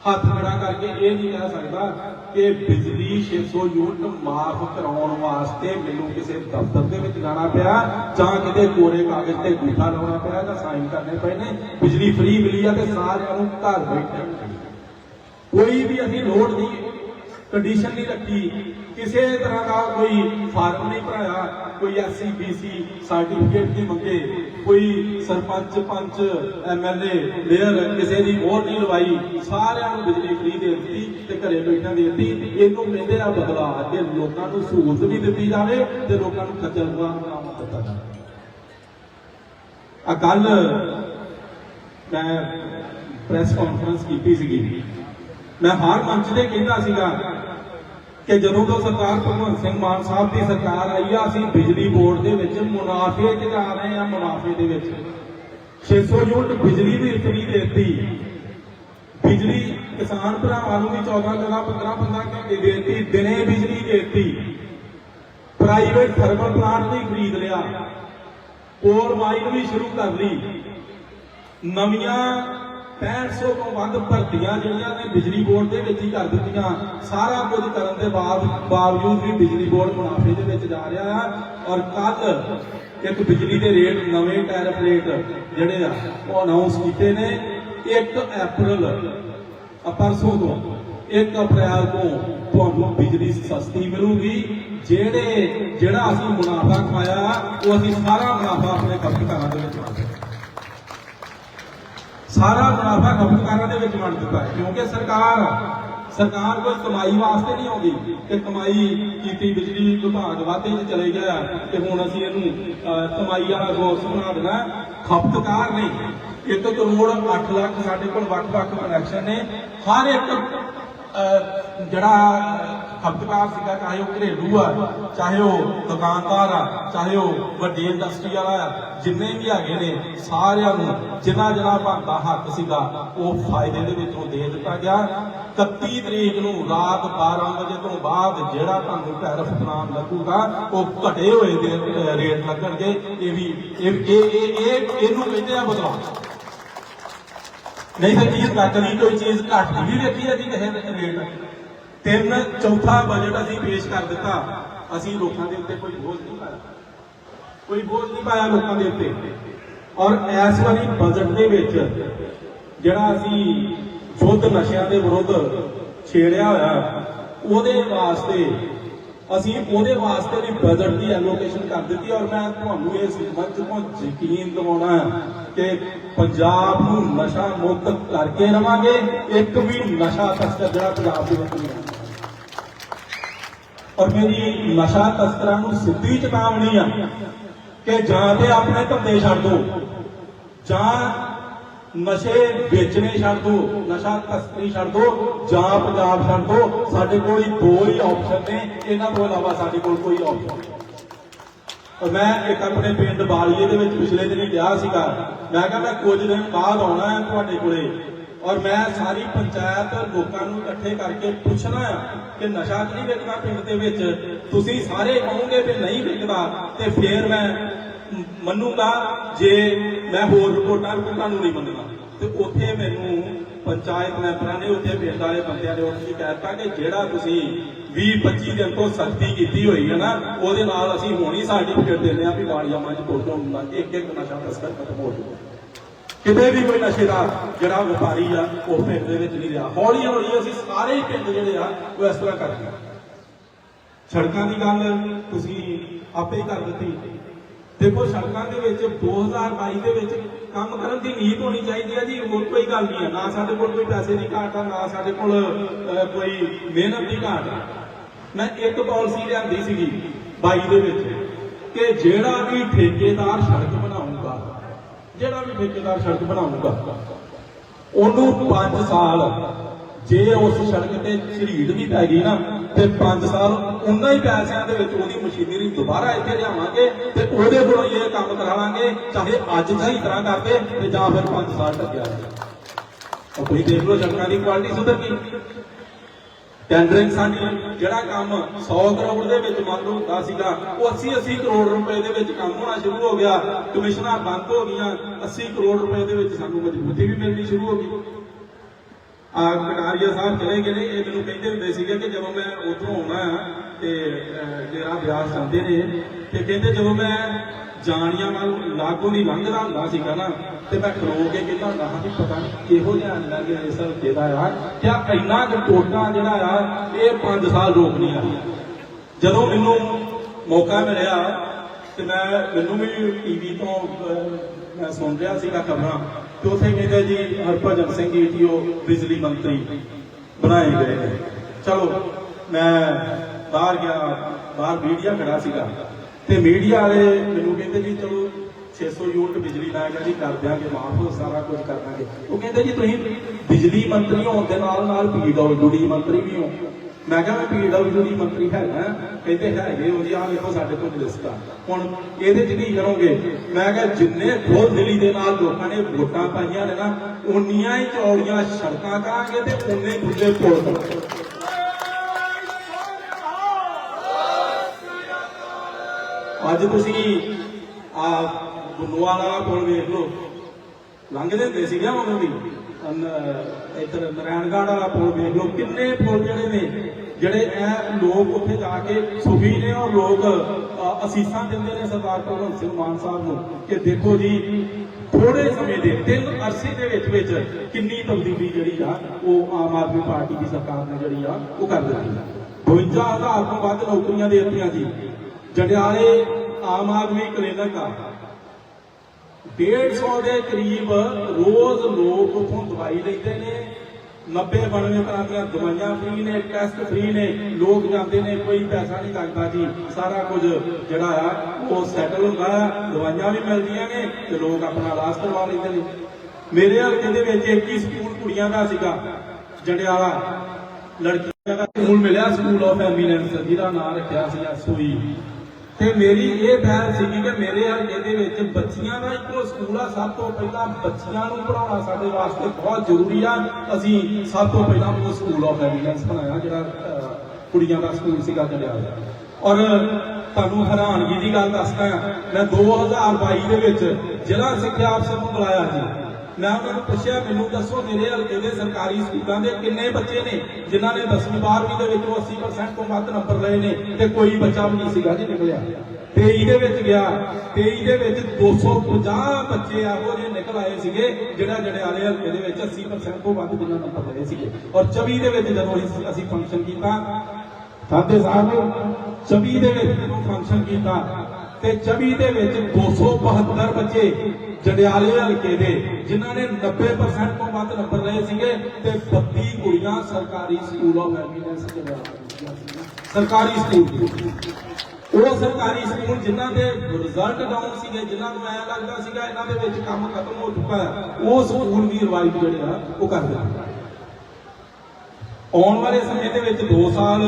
ਹੱਥ ਖੜਾ ਕਰਕੇ ਇਹ ਨਹੀਂ ਕਹਿ ਸਕਦਾ ਕਿ ਬਿਜਲੀ 600 ਯੂਨਿਟ ਮਾਫ ਕਰਾਉਣ ਵਾਸਤੇ ਮੈਨੂੰ ਕਿਸੇ ਦਫ਼ਤਰ ਦੇ ਵਿੱਚ ਜਾਣਾ ਪਿਆ ਜਾਂ ਕਿਤੇ ਕੋਰੇ ਕਾਗਜ਼ ਤੇ ਅੰਗੂਠਾ ਲਾਉਣਾ ਪਿਆ ਜਾਂ ਸਾਈਨ ਕਰਨੇ ਪਏ ਨੇ। ਬਿਜਲੀ ਫ੍ਰੀ ਮਿਲੀ ਆ ਤੇ ਸਾਰਿਆਂ ਨੂੰ ਘਰ ਬੈਠੇ ਕੋਈ ਵੀ ਅਸੀਂ ਲੋੜ ਨਹੀਂ ਕੰਡੀਸ਼ਨ ਨਹੀਂ ਰੱਖੀ, ਕਿਸੇ ਤਰ੍ਹਾਂ ਦਾ ਕੋਈ ਫਾਰਮ ਨਹੀਂ ਭਰਾਇਆ ਕੋਈ ਐਸਸੀ ਬੀਸੀ ਸਰਟੀਫਿਕੇਟ ਨਹੀਂ ਮੰਗੇ, ਕੋਈ ਸਰਪੰਚ, ਪੰਚ ਐਮਐਲਏ ਮੇਅਰ ਕਿਸੇ ਦੀ ਵੋਟ ਨਹੀਂ ਲਵਾਈ, ਸਾਰਿਆਂ ਨੂੰ ਬਿਜਲੀ ਫ੍ਰੀ ਦੇ ਦਿੱਤੀ ਤੇ ਘਰੇ ਬੈਠਾ ਦੇ ਦਿੱਤੀ। ਇਹਨੂੰ ਕਹਿੰਦੇ ਆ ਬਦਲਾ ਕਿ ਲੋਕਾਂ ਨੂੰ ਸਹੂਲਤ ਵੀ ਦਿੱਤੀ ਜਾਵੇ ਤੇ ਲੋਕਾਂ ਨੂੰ ਖੱਜਲ ਖੁਆਰ ਨਾ ਦਿੱਤਾ ਜਾਵੇ। ਆ ਕੱਲ ਮੈਂ ਪ੍ਰੈਸ ਕਾਨਫਰੰਸ ਕੀਤੀ ਸੀਗੀ। ਮੈਂ ਹਰ ਮੰਚ ਤੇ ਕਹਿੰਦਾ ਸੀਗਾ ਕਿ ਜਦੋਂ ਤੋਂ ਸਰਕਾਰ ਭਗਵੰਤ ਸਿੰਘ ਮਾਨ ਸਾਹਿਬ ਦੀ ਸਰਕਾਰ ਆਈ ਆ, ਅਸੀਂ ਬਿਜਲੀ ਬੋਰਡ ਦੇ ਵਿੱਚ ਮੁਨਾਫੇ 'ਚ ਜਾ ਰਹੇ ਆ, ਮੁਨਾਫੇ ਦੇ ਵਿੱਚ। 600 ਯੂਨਿਟ ਬਿਜਲੀ ਵੀ ਫ੍ਰੀ ਦੇ ਬਿਜਲੀ ਕਿਸਾਨ ਭਰਾਵਾਂ ਨੂੰ ਵੀ 14 14 15 15 ਘੰਟੇ ਦੇ ਦਿੱਤੀ, ਦਿਨੇ ਬਿਜਲੀ ਦੇਤੀ। ਪ੍ਰਾਈਵੇਟ ਥਰਮਲ ਪਲਾਂਟ ਵੀ ਖਰੀਦ ਲਿਆ। ਕੋਲ ਮਾਈਨ ਵੀ ਸ਼ੁਰੂ ਕਰ ਲਈ। ਨਵੀਆਂ 6500 ਤੋਂ ਵੱਧ ਭਰਤੀਆਂ ਜਿਹੜੀਆਂ ਨੇ ਬਿਜਲੀ ਬੋਰਡ ਦੇ ਵਿੱਚ ਹੀ ਕਰ ਦਿੱਤੀਆਂ। ਸਾਰਾ ਕੁਝ ਕਰਨ ਦੇ ਬਾਅਦ ਬਾਵਜੂਦ ਵੀ ਬਿਜਲੀ ਬੋਰਡ ਮੁਨਾਫੇ ਦੇ ਵਿੱਚ ਜਾ ਰਿਹਾ ਆ ਔਰ ਕੱਲ ਇੱਕ ਬਿਜਲੀ ਦੇ ਰੇਟ ਨਵੇਂ ਟੈਰਿਫ ਰੇਟ ਜਿਹੜੇ ਆ, ਉਹ ਅਨਾਉਂਸ ਕੀਤੇ ਨੇ 1 ਅਪ੍ਰੈਲ ਪਰਸੋਂ ਤੋਂ 1 ਅਪ੍ਰੈਲ ਤੋਂ ਤੁਹਾਨੂੰ ਬਿਜਲੀ ਸਸਤੀ ਮਿਲੂਗੀ। ਜਿਹੜੇ, ਜਿਹੜਾ ਅਸੀਂ ਮੁਨਾਫਾ ਖਾਇਆ, ਉਹ ਅਸੀਂ ਸਾਰਾ ਮੁਨਾਫਾ ਆਪਣੇ ਖਪਤਕਾਰਾਂ ਦੇ ਵਿੱਚ ਵੰਡ ਸਾਰਾ ਮੁਨਾਫਾ ਖਪਤਕਾਰਾਂ ਦੇ ਵਿੱਚ ਵੰਡ ਦਿੱਤਾ ਹੈ। ਕਿਉਂਕਿ ਸਰਕਾਰ ਸਰਕਾਰ ਕੋਈ ਕਮਾਈ ਵਾਸਤੇ ਨਹੀਂ ਆਉਂਦੀ ਕਿ ਕਮਾਈ ਕੀਤੀ, ਬਿਜਲੀ, ਵਿਭਾਗ ਵਾਧੇ 'ਚ ਚਲੇ ਗਿਆ ਤੇ ਹੁਣ ਅਸੀਂ ਇਹਨੂੰ ਕਮਾਈ ਵਾਲਾ ਗੋਸ ਬਣਾ ਦੇਣਾ ਖਪਤਕਾਰ ਨਹੀਂ। 1 ਕਰੋੜ 8 ਲੱਖ ਸਾਡੇ ਕੋਲ ਵੱਖ-ਵੱਖ ਕਨੈਕਸ਼ਨ ਨੇ। ਹਰ ਇੱਕ ਜਿਹੜਾ ਖਪਤਕਾਰ ਸੀਗਾ, ਚਾਹੇ ਉਹ ਘਰੇਲੂ ਆ, ਚਾਹੇ ਉਹ ਦੁਕਾਨਦਾਰ ਆ, ਚਾਹੇ ਉਹ ਵੱਡੀ ਇੰਡਸਟਰੀ ਵਾਲਾ ਆ, ਜਿੰਨੇ ਵੀ ਹੈਗੇ ਨੇ, ਸਾਰਿਆਂ ਨੂੰ ਜਿਨ੍ਹਾਂ ਜਿਨ੍ਹਾਂ ਬਣਦਾ ਹੱਕ ਸੀਗਾ, ਉਹ ਫਾਇਦੇ ਦੇ ਵਿੱਚੋਂ ਦੇ ਦਿੱਤਾ ਗਿਆ। 31 ਤਰੀਕ ਨੂੰ ਰਾਤ 12 ਵਜੇ ਤੋਂ ਬਾਅਦ ਜਿਹੜਾ ਤੁਹਾਨੂੰ ਟੈਰਫ ਪਲਾਨ ਲੱਗੂਗਾ, ਉਹ ਘਟੇ ਹੋਏ ਦੇ ਰੇਟ ਲੱਗਣਗੇ। ਇਹ ਵੀ ਇਹ, ਇਹ- ਇਹਨੂੰ ਕਹਿੰਦੇ ਆ ਬਦਲਾਅ। ਨਹੀਂ ਤਾਂ ਚੀਜ਼ ਲੱਗਦੀ ਕੋਈ ਚੀਜ਼ ਘੱਟ ਵੀ ਵੇਖੀ ਹੈ ਜੀ ਕਿਸੇ ਨੇ ਰੇਟ। ਤਿੰਨ, ਚੌਥਾ ਬਜਟ ਅਸੀਂ ਪੇਸ਼ ਕਰ ਦਿੱਤਾ। ਅਸੀਂ ਲੋਕਾਂ ਦੇ ਉੱਤੇ ਕੋਈ ਬੋਝ ਨਹੀਂ ਪਾਇਆ। ਕੋਈ ਬੋਝ ਨਹੀਂ ਪਾਇਆ ਲੋਕਾਂ ਦੇ ਉੱਤੇ। ਔਰ ਇਸ ਵਾਰੀ ਬਜਟ ਦੇ ਵਿੱਚ ਜਿਹੜਾ ਅਸੀਂ ਯੁੱਧ ਨਸ਼ਿਆਂ ਦੇ ਵਿਰੁੱਧ ਛੇੜਿਆ ਹੋਇਆ, ਉਹਦੇ ਵਾਸਤੇ ਅਸੀਂ ਉਹਦੇ ਵਾਸਤੇ ਵੀ ਬਜਟ ਦੀ ਐਲੋਕੇਸ਼ਨ ਕਰ ਦਿੱਤੀ ਔਰ ਮੈਂ ਤੁਹਾਨੂੰ ਇਸ ਮੰਚ ਤੋਂ ਯਕੀਨ ਦਿਵਾਉਣਾ ਕਿ ਪੰਜਾਬ ਨੂੰ ਨਸ਼ਾ ਮੁਕਤ ਕਰਕੇ ਰਵਾਂਗੇ, ਇੱਕ ਵੀ ਨਸ਼ਾ ਤਸਕਰ ਜਿਹੜਾ ਪੰਜਾਬ ਦੇ ਵਿੱਚ ਨਹੀਂ ਔਰ ਮੇਰੀ ਨਸ਼ਾ ਤਸਕਰਾਂ ਨੂੰ ਸਿੱਧੀ ਚੇਤਾਵਨੀ ਆ ਕਿ ਜਾਂ ਤੇ ਆਪਣੇ ਧੰਦੇ ਛੱਡ ਦੋ, ਜਾਂ ਨਸ਼ੇ ਵੇਚਣੇ ਛੱਡ ਦੋ, ਨਸ਼ਾ ਤਸਕਰੀ ਛੱਡ ਦੋ, ਜਾਂ ਪੰਜਾਬ ਛੱਡ ਦੋ, ਸਾਡੇ ਕੋਲ ਹੀ ਦੋ ਹੀ ਆਪਸ਼ਨ ਨੇ, ਇਹਨਾਂ ਤੋਂ ਇਲਾਵਾ ਸਾਡੇ ਕੋਲ ਕੋਈ ਆਪਸ਼ਨ ਨਹੀਂ। ਮੈਂ ਇੱਕ ਆਪਣੇ ਪਿੰਡ ਬਾਲੀਏ ਦੇ ਵਿੱਚ ਪਿਛਲੇ ਦਿਨ ਹੀ ਗਿਆ ਸੀਗਾ। ਮੈਂ ਕਿਹਾ ਮੈਂ ਕੁਝ ਦਿਨ ਬਾਅਦ ਆਉਣਾ ਹੈ ਤੁਹਾਡੇ ਕੋਲੇ। ਔਰ ਮੈਂ ਸਾਰੀ ਪੰਚਾਇਤ ਲੋਕਾਂ ਨੂੰ ਇਕੱਠੇ ਕਰਕੇ ਪੁੱਛਣਾ ਹੈ ਕਿ ਨਸ਼ਾ ਤਾਂ ਨਹੀਂ ਵੇਚਣਾ ਪਿੰਡ ਦੇ ਵਿੱਚ। ਤੁਸੀਂ ਸਾਰੇ ਕਹੋਗੇ ਕਿ ਨਹੀਂ ਵਿਕਦਾ ਤੇ ਫੇਰ ਮੈਂ ਮੰਨੂਗਾ ਜੇ ਮੈਂ ਹੋਰ ਰਿਪੋਰਟਾਂ ਨੂੰ ਤੁਹਾਨੂੰ ਨਹੀਂ ਮੰਨਣਾ ਤੇ ਉੱਥੇ ਮੈਨੂੰ ਪੰਚਾਇਤ ਮੈਂਬਰਾਂ ਨੇ, ਉੱਥੇ ਪਿੰਡ ਵਾਲੇ ਬੰਦਿਆਂ ਨੇ ਉੱਥੇ ਕਹਿਤਾ ਕਿ ਜਿਹੜਾ ਤੁਸੀਂ 20 25 ਦਿਨ ਤੋਂ ਸਖਤੀ ਕੀਤੀ ਹੋਈ ਹੈ ਨਾ, ਉਹਦੇ ਨਾਲ ਅਸੀਂ ਹੁਣ ਸਰਟੀਫਿਕੇਟ ਦਿੰਦੇ ਆ ਵੀ ਵਾਲੀਆ ਮੰਜ ਤੋਂ ਹੁੰਦਾ ਇੱਕ ਇੱਕ ਨਸ਼ਾ ਤਸਕਰ ਖਤਮ ਹੋ ਜਾਊਗਾ ਕਿਤੇ ਵੀ ਕੋਈ ਨਸ਼ੇ ਦਾ ਜਿਹੜਾ ਵਪਾਰੀ ਆ, ਉਹ ਪਿੰਡ ਦੇ ਵਿੱਚ ਨਹੀਂ ਰਿਹਾ। ਹੌਲੀ ਹੌਲੀ ਅਸੀਂ ਸਾਰੇ ਹੀ ਪਿੰਡ ਜਿਹੜੇ ਆ, ਉਹ ਇਸ ਤਰ੍ਹਾਂ ਕਰਦੇ ਸੜਕਾਂ ਦੀ ਗੱਲ ਤੁਸੀਂ ਆਪੇ ਕਰ ਦਿੱਤੀ। ਦੇਖੋ ਸੜਕਾਂ ਦੇ ਵਿੱਚ 2022 ਦੇ ਵਿੱਚ ਕੰਮ ਕਰਨ ਦੀ ਨੀਤ ਹੋਣੀ ਚਾਹੀਦੀ ਹੈ ਜੀ ਹੋਰ ਕੋਈ ਗੱਲ ਨਹੀਂ ਹੈ। ਨਾ ਸਾਡੇ ਕੋਲ ਕੋਈ ਪੈਸੇ ਦੀ ਘਾਟ ਆ, ਨਾ ਸਾਡੇ ਕੋਲ ਕੋਈ ਮਿਹਨਤ ਦੀ ਘਾਟ ਆ। ਮੈਂ ਇੱਕ ਪਾਲਿਸੀ ਲਿਆਂਦੀ ਸੀਗੀ 22 ਦੇ ਵਿੱਚ ਕਿ ਜਿਹੜਾ ਵੀ ਠੇਕੇਦਾਰ ਸੜਕ ਬਣਾਊਗਾ, ਜਿਹੜਾ ਵੀ ਠੇਕੇਦਾਰ ਸੜਕ ਬਣਾਊਗਾ, ਉਹਨੂੰ 5 ਸਾਲ ਜੇ ਉਸ ਸੜਕ ਤੇ ਝਰੀੜ ਵੀ ਪੈ ਗਈ ਨਾ, ਤੇ 5 ਸਾਲ ਉਹਨਾਂ ਹੀ ਪੈਸਿਆਂ ਦੇ ਵਿੱਚ ਉਹਦੀ ਮਸ਼ੀਨਰੀ ਦੁਬਾਰਾ ਇੱਥੇ ਲਿਆਵਾਂਗੇ ਤੇ ਉਹਦੇ ਕੋਲੋਂ ਇਹ ਕੰਮ ਕਰਾਵਾਂਗੇ, ਚਾਹੇ ਅੱਜ ਸਹੀ ਤਰ੍ਹਾਂ ਕਰਦੇ ਤੇ ਜਾਂ ਫਿਰ 5 ਸਾਲ ਟੱਕਿਆ ਉਹ ਕੋਈ ਦੇਖ ਲਓ ਸੜਕਾਂ ਦੀ ਕੁਆਲਿਟੀ ਸੁਧਰ ਗਈ। ਟੈਂਡਰਿੰਗ ਸਾਡੀ, ਜਿਹੜਾ ਕੰਮ 100 ਕਰੋੜ ਦੇ ਵਿੱਚ ਮੰਨ ਲਓ ਹੁੰਦਾ ਸੀਗਾ, ਉਹ 80 80 ਕਰੋੜ ਰੁਪਏ ਦੇ ਵਿੱਚ ਕੰਮ ਹੋਣਾ ਸ਼ੁਰੂ ਹੋ ਗਿਆ, ਕਮਿਸ਼ਨਾਂ ਬੰਦ ਹੋ ਗਈਆਂ 80 ਕਰੋੜ ਰੁਪਏ ਦੇ ਵਿੱਚ ਸਾਨੂੰ ਮਜ਼ਬੂਤੀ ਵੀ ਮਿਲਣੀ ਸ਼ੁਰੂ ਹੋ ਗਈ। ਆ ਕਟਾਰੀਆ ਸਾਹਿਬ ਚਲੇ ਗਏ ਨੇ। ਇਹ ਮੈਨੂੰ ਕਹਿੰਦੇ ਹੁੰਦੇ ਸੀਗੇ ਕਿ ਜਦੋਂ ਮੈਂ ਉਧਰੋਂ ਆਉਣਾ ਤੇ ਜਿਹੜਾ ਬਿਆਸ ਜਾਂਦੇ ਨੇ, ਤੇ ਕਹਿੰਦੇ ਜਦੋਂ ਮੈਂ ਜਾਣੀਆਂ ਨਾਲ ਲਾਗੋਂ ਦੀ ਲੰਘਦਾ ਹੁੰਦਾ ਸੀਗਾ ਨਾ, ਤੇ ਮੈਂ ਖਲੋ ਕੇ ਕਹਿੰਦਾ ਹੁੰਦਾ ਹਾਂ ਵੀ ਪਤਾ ਨਹੀਂ ਕਿਹੋ ਜਿਹਾ ਲੱਗ ਰਿਹਾ ਇਸ ਹਲਕੇ ਦਾ ਆ। ਕਿਆ ਇੰਨਾ ਕੁ ਟੋਟਾ ਜਿਹੜਾ ਆ, ਇਹ 5 ਸਾਲ ਰੋਕ ਨਹੀਂ ਆ ਜਦੋਂ ਮੈਨੂੰ ਮੌਕਾ ਮਿਲਿਆ ਤੇ ਮੈਂ, ਮੈਨੂੰ ਵੀ ਟੀਵੀ ਤੋਂ ਮੈਂ ਸੁਣ ਰਿਹਾ ਸੀਗਾ ਖਬਰਾਂ। ਤੇ ਕਹਿੰਦੇ ਜੀ, ਹਰਭਜਨ ਸਿੰਘ ਈਟੀਓ ਬਿਜਲੀ ਮੰਤਰੀ ਬਣਾਏ ਗਏ ਨੇ। ਚਲੋ, ਮੈਂ ਬਾਹਰ ਗਿਆ, ਬਾਹਰ ਮੀਡੀਆ ਖੜਾ ਸੀਗਾ। ਤੇ ਮੀਡੀਆ ਵਾਲੇ ਮੈਨੂੰ ਕਹਿੰਦੇ ਜੀ, ਚਲੋ 600 ਯੂਨਿਟ ਬਿਜਲੀ ਮੈਂ ਕਿਹਾ ਜੀ, ਕਰ ਦਿਆਂਗੇ, ਮਾਫ ਸਾਰਾ ਕੁਝ ਕਰ ਦਾਂਗੇ ਉਹ ਕਹਿੰਦੇ ਜੀ, ਤੁਸੀਂ ਬਿਜਲੀ ਮੰਤਰੀ ਹੋਣ ਦੇ ਨਾਲ ਨਾਲ ਪੀਡਬਲਯੂਡੀ ਮੰਤਰੀ ਵੀ ਹੋ। ਮੈਂ ਕਿਹਾ ਮੈਂ ਪੀਡਬਲਯੂਡੀ ਮੰਤਰੀ ਹੈਗਾ ਕਹਿੰਦੇ ਹੈਗੇ ਹੋ ਜੀ ਆਹ ਵੇਖੋ ਸਾਡੇ ਕੋਲ ਲਿਸਟ ਹੁਣ ਇਹਦੇ ਚ ਕੀ ਕਰੋਗੇ? ਮੈਂ ਕਿਹਾ ਜਿੰਨੇ ਖੋਲ ਦਿਲੀ ਦੇ ਨਾਲ ਲੋਕਾਂ ਨੇ ਵੋਟਾਂ ਪਾਈਆਂ ਨੇ ਨਾ, ਉਨੀਆਂ ਹੀ ਚੌੜੀਆਂ ਸੜਕਾਂ ਕਰਾਂਗੇ ਤੇ ਉਨੇ ਹੀ ਖੁੱਲੇ ਪੁਲ ਕਰਾਂਗੇ ਅੱਜ ਤੁਸੀਂ ਆ ਗੁੰਨਵਾਲ ਵਾਲਾ ਪੁਲ ਵੇਖ ਲਓ। ਲੰਘਦੇ ਹੁੰਦੇ ਸੀਗੇ ਉਦੋਂ ਵੀ? ਇੱਧਰ ਨਾਰਾਇਣਗੜ੍ਹ ਵਾਲਾ ਪੁਲ ਵੇਖ ਲਓ, ਕਿੰਨੇ ਪੁਲ ਜਿਹੜੇ ਨੇ, ਜਿਹੜੇ ਇਹ ਲੋਕ ਉੱਥੇ ਜਾ ਕੇ ਸੁਖੀ ਨੇ ਔਰ ਲੋਕ ਅਸੀਸਾਂ ਦਿੰਦੇ ਨੇ ਸਰਦਾਰ ਭਗਵੰਤ ਸਿੰਘ ਮਾਨ ਸਾਹਿਬ ਨੂੰ ਕਿ ਦੇਖੋ ਜੀ ਥੋੜੇ ਸਮੇਂ ਦੇ, ਤਿੰਨ ਅਰਸੇ ਦੇ ਵਿੱਚ ਵਿੱਚ ਕਿੰਨੀ ਤਬਦੀਲੀ ਜਿਹੜੀ ਆ, ਉਹ ਆਮ ਆਦਮੀ ਪਾਰਟੀ ਦੀ ਸਰਕਾਰ ਨੇ ਜਿਹੜੀ ਆ, ਉਹ ਕਰ ਦਿੱਤੀ। 52000 ਤੋਂ ਵੱਧ ਨੌਕਰੀਆਂ ਦੇ ਦਿੱਤੀਆਂ ਜੀ। ਜੰਡਿਆਲੇ ਆਮ ਆਦਮੀ ਕਲੀਨਿਕ ਆ 150 ਦੇ ਕਰੀਬ ਰੋਜ਼ ਲੋਕ ਉਥੋਂ ਦਵਾਈ ਲੈਂਦੇ ਨੇ। 90 92 ਤਰ੍ਹਾਂ ਦੀਆਂ ਦਵਾਈਆਂ ਫ੍ਰੀ ਨੇ ਟੈਸਟ ਫ੍ਰੀ ਨੇ। ਲੋਕ ਜਾਂਦੇ ਨੇ, ਕੋਈ ਪੈਸਾ ਨਹੀਂ ਲੱਗਦਾ ਜੀ। ਸਾਰਾ ਕੁਝ ਜਿਹੜਾ ਆ, ਉਹ ਸੈਟਲ ਹੁੰਦਾ ਆ। ਦਵਾਈਆਂ ਵੀ ਮਿਲਦੀਆਂ ਨੇ ਤੇ ਲੋਕ ਆਪਣਾ ਇਲਾਜ ਕਰਵਾ ਲੈਂਦੇ ਨੇ। ਮੇਰੇ ਹਲਕੇ ਦੇ ਵਿੱਚ ਇੱਕ ਹੀ ਸਕੂਲ ਕੁੜੀਆਂ ਦਾ ਸੀਗਾ ਜੰਡਿਆਲਾ ਲੜਕੀਆਂ ਦਾ ਸਕੂਲ ਮਿਲਿਆ ਸਕੂਲ ਆਫ ਐਮੀਨੈਂਸ ਜਿਹਦਾ ਨਾਮ ਰੱਖਿਆ ਸੀ ਸੂਈ। ਤੇ ਮੇਰੀ ਇਹ ਪਹਿਲ ਸੀਗੀ ਕਿ ਮੇਰੇ ਹਲਕੇ ਦੇ ਵਿੱਚ ਬੱਚੀਆਂ ਦਾ ਇੱਕੋ ਸਕੂਲ ਆ, ਸਭ ਤੋਂ ਪਹਿਲਾਂ ਬੱਚੀਆਂ ਨੂੰ ਪੜਾਉਣਾ ਸਾਡੇ ਵਾਸਤੇ ਬਹੁਤ ਜ਼ਰੂਰੀ ਆ। ਅਸੀਂ ਸਭ ਤੋਂ ਪਹਿਲਾਂ ਉਹ ਸਕੂਲ ਆਫ ਐਮੀਨੈਂਸ ਬਣਾਇਆ, ਜਿਹੜਾ ਕੁੜੀਆਂ ਦਾ ਸਕੂਲ ਸੀਗਾ ਜਲਿਆਲਾ ਔਰ ਤੁਹਾਨੂੰ ਹੈਰਾਨਗੀ ਦੀ ਗੱਲ ਦੱਸਦਾ ਮੈਂ 2022 ਦੇ ਵਿੱਚ ਜ਼ਿਲ੍ਹਾ ਸਿੱਖਿਆ ਅਫਸਰ ਨੂੰ ਬੁਲਾਇਆ ਸੀ। ਮੈਂ ਉਹਨਾਂ ਨੂੰ ਪੁੱਛਿਆ, ਮੈਨੂੰ ਦੱਸੋ ਮੇਰੇ ਹਲਕੇ ਦੇ ਸਰਕਾਰੀ ਸਕੂਲਾਂ ਦੇ ਕਿੰਨੇ ਬੱਚੇ ਨੇ, ਜਿਨ੍ਹਾਂ ਨੇ 10ਵੀਂ 12ਵੀਂ ਦੇ ਵਿੱਚੋਂ 80% ਤੋਂ ਵੱਧ ਨੰਬਰ ਲਏ ਨੇ ਤੇ ਕੋਈ ਬੱਚਾ ਵੀ ਨਹੀਂ ਸੀਗਾ ਜੀ ਨਿਕਲਿਆ। 23 ਦੇ ਵਿੱਚ ਗਿਆ। 23 ਦੇ ਵਿੱਚ 250 ਬੱਚੇ ਇਹੋ ਜਿਹੇ ਨਿਕਲ ਆਏ ਸੀਗੇ, ਜਿਹੜਾ ਜੜਿਆਲੇ ਹਲਕੇ ਦੇ ਵਿੱਚ 80% ਤੋਂ ਵੱਧ ਜਿਨ੍ਹਾਂ ਨੰਬਰ ਲਏ ਸੀਗੇ। ਔਰ 24 ਦੇ ਵਿੱਚ ਜਦੋਂ ਅਸੀਂ- ਅਸੀਂ ਫੰਕਸ਼ਨ ਕੀਤਾ ਸਾਦੇ ਸਾਹਿਬ 24 ਦੇ ਵਿੱਚ ਜਦੋਂ ਫੰਕਸ਼ਨ ਕੀਤਾ, ਤੇ 24 ਦੇ ਵਿੱਚ 272 ਬੱਚੇ ਜੰਡਿਆਲੇ ਹਲਕੇ ਦੇ, ਜਿਨ੍ਹਾਂ ਨੇ 90% ਤੋਂ ਵੱਧ ਨੰਬਰ ਲਏ ਸੀਗੇ ਤੇ 32 ਕੁੜੀਆਂ ਸਰਕਾਰੀ ਸਕੂਲ ਆਫ ਐਮੀਨੈਂਸ ਜੰਡਿਆਲਾ ਸਰਕਾਰੀ ਸਕੂਲ ਉਹ ਸਰਕਾਰੀ ਸਕੂਲ ਜਿਨ੍ਹਾਂ ਦੇ ਰਿਜ਼ਲਟ ਡਾਊਨ ਸੀਗੇ, ਜਿਨ੍ਹਾਂ ਨੂੰ ਐਂ ਲੱਗਦਾ ਸੀਗਾ ਇਹਨਾਂ ਦੇ ਵਿੱਚ ਕੰਮ ਖਤਮ ਹੋ ਚੁੱਕਾ ਹੈ, ਉਹ ਸਕੂਲ ਵੀ ਰਿਵਾਈਵ ਜਿਹੜੇ ਆ, ਉਹ ਕਰ ਦਿੱਤੇ। ਆਉਣ ਵਾਲੇ ਸਮੇਂ ਦੇ ਵਿੱਚ 2 ਸਾਲ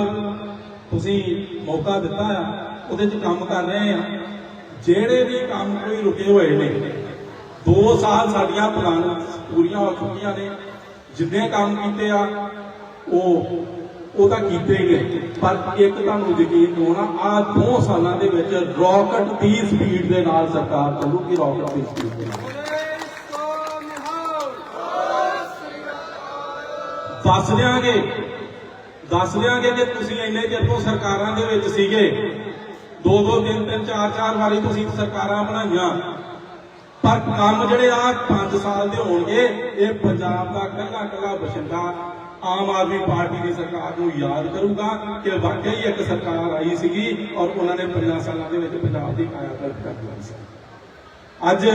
ਤੁਸੀਂ ਮੌਕਾ ਦਿੱਤਾ ਆ, ਉਹਦੇ 'ਚ ਕੰਮ ਕਰ ਰਹੇ ਆ। ਜਿਹੜੇ ਵੀ ਕੰਮ ਕੋਈ ਰੁਕੇ ਹੋਏ ਨੇ 2 ਸਾਲ ਸਾਡੀਆਂ ਪਲਾਨ ਪੂਰੀਆਂ ਹੋ ਚੁੱਕੀਆਂ ਨੇ। ਜਿੰਨੇ ਕੰਮ ਕੀਤੇ ਆ, ਉਹ ਉਹ ਤਾਂ ਕੀਤੇ ਹੀ ਨੇ। ਪਰ ਇੱਕ ਤੁਹਾਨੂੰ ਯਕੀਨ ਹੋਣਾ ਆ 2 ਸਾਲਾਂ ਦੇ ਵਿੱਚ ਰਾਕਟ ਦੀ ਸਪੀਡ ਦੇ ਨਾਲ ਸਰਕਾਰ ਚੱਲੂਗੀ ਰਾਕਟ ਦੀ ਸਪੀਡ ਦੇ ਨਾਲ। ਦੱਸ ਦਿਆਂਗੇ ਦੱਸ ਦਿਆਂਗੇ ਕਿ ਤੁਸੀਂ ਇੰਨੇ ਚਿਰ ਤੋਂ ਸਰਕਾਰਾਂ ਦੇ ਵਿੱਚ ਸੀਗੇ। ਦੋ ਦੋ, ਤਿੰਨ ਤਿੰਨ, ਚਾਰ ਚਾਰ ਵਾਰੀ ਤੁਸੀਂ ਸਰਕਾਰਾਂ ਬਣਾਈਆਂ। ਪਰ ਕੰਮ ਜਿਹੜੇ ਆ 5 ਸਾਲ ਦੇ ਹੋਣਗੇ, ਇਹ ਪੰਜਾਬ ਦਾ ਕੱਲਾ ਕੱਲਾ ਬਸ਼ਿੰਦਾ ਆਮ ਆਦਮੀ ਪਾਰਟੀ ਦੀ ਸਰਕਾਰ ਨੂੰ ਯਾਦ ਕਰੂਗਾ ਕਿ ਵਾਕਈ ਇੱਕ ਸਰਕਾਰ ਆਈ ਸੀਗੀ ਔਰ ਉਹਨਾਂ ਨੇ 5 ਸਾਲਾਂ ਦੇ ਵਿੱਚ ਪੰਜਾਬ ਦੀ ਕਾਇਆ ਪਲਟ ਕਰ ਦਿੱਤੀ ਸੀ। ਅੱਜ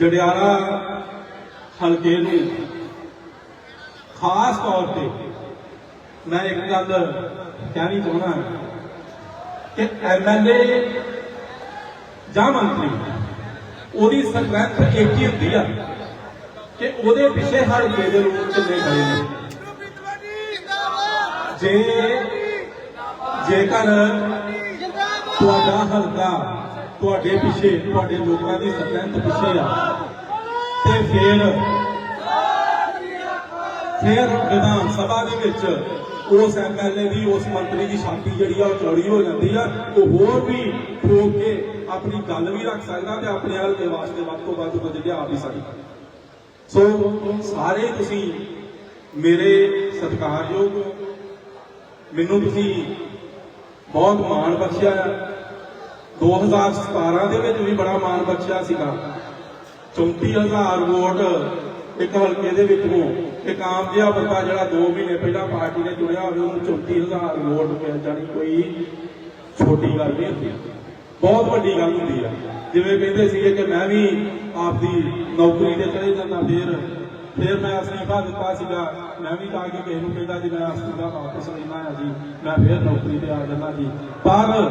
ਜੜਿਆਲਾ ਹਲਕੇ ਨੂੰ ਖਾਸ ਤੌਰ ਤੇ ਮੈਂ ਇੱਕ ਗੱਲ ਕਹਿਣੀ ਚਾਹੁੰਦਾ ਕਿ ਐਮਐਲਏ ਜਾਂ ਮੰਤਰੀ ਉਹਦੀ ਸਟਰੈਂਥ ਇੱਕ ਹੀ ਹੁੰਦੀ ਆ ਕਿ ਉਹਦੇ ਪਿੱਛੇ ਹਲਕੇ ਦੇ ਲੋਕ ਕਿੰਨੇ ਖੜੇ ਨੇ। ਜੇ ਜੇਕਰ ਤੁਹਾਡਾ ਹਲਕਾ ਤੁਹਾਡੇ ਪਿੱਛੇ, ਤੁਹਾਡੇ ਲੋਕਾਂ ਦੀ ਸਟਰੈਂਥ ਪਿੱਛੇ ਆ, ਤੇ ਫਿਰ ਫਿਰ ਵਿਧਾਨ ਸਭਾ ਦੇ ਵਿੱਚ ਉਸ ਐਮਐਲਏ ਦੀ, ਉਸ ਮੰਤਰੀ ਦੀ ਛਾਤੀ ਜਿਹੜੀ ਆ ਉਹ ਚੌੜੀ ਹੋ ਜਾਂਦੀ ਆ, ਉਹ ਹੋਰ ਵੀ ਠੋਕ ਕੇ ਆਪਣੀ ਗੱਲ ਵੀ ਰੱਖ ਸਕਦਾ ਤੇ ਆਪਣੇ ਹਲਕੇ ਵਾਸਤੇ ਵੱਧ ਤੋਂ ਵੱਧ ਕੁਝ ਲਿਆ ਵੀ ਸਕਦਾ। ਸੋ ਸਾਰੇ ਤੁਸੀਂ ਮੇਰੇ ਸਤਿਕਾਰਯੋਗ, ਮੈਨੂੰ ਤੁਸੀਂ ਬਹੁਤ ਮਾਣ ਬਖਸ਼ਿਆ ਹੈ। 2017 ਦੇ ਵਿੱਚ ਵੀ ਬੜਾ ਮਾਣ ਬਖਸ਼ਿਆ ਸੀਗਾ। 34000 ਵੋਟ ਇੱਕ ਹਲਕੇ ਦੇ ਵਿੱਚੋਂ ਇੱਕ ਆਮ ਜਿਹਾ ਬੰਦਾ ਜਿਹੜਾ 2 ਮਹੀਨੇ ਪਹਿਲਾਂ ਪਾਰਟੀ ਨੇ ਚੁਣਿਆ ਹੋਵੇ, ਉਹਨੂੰ 34000 ਵੋਟ ਮਿਲ ਜਾਣੀ, ਕੋਈ ਛੋਟੀ ਗੱਲ ਨਹੀਂ ਹੁੰਦੀ। ਬਹੁਤ ਵੱਡੀ ਗੱਲ ਹੁੰਦੀ ਆ। ਜਿਵੇਂ ਕਹਿੰਦੇ ਸੀਗੇ ਕਿ ਮੈਂ ਵੀ ਆਪਦੀ ਨੌਕਰੀ ਤੇ ਚਲੇ ਜਾਂਦਾ, ਫਿਰ ਫਿਰ ਮੈਂ ਅਸਤੀਫਾ ਦਿੱਤਾ ਸੀਗਾ। ਮੈਂ ਵੀ ਤਾਂ ਕਿ ਕਿਸੇ ਨੂੰ ਕਹਿੰਦਾ ਜੀ, ਮੈਂ ਅਸਤੀਫਾ ਵਾਪਸ ਲੈਣਾ ਹੈ ਜੀ, ਮੈਂ ਫਿਰ ਨੌਕਰੀ ਤੇ ਆ ਜਾਣਾ ਜੀ। ਪਰ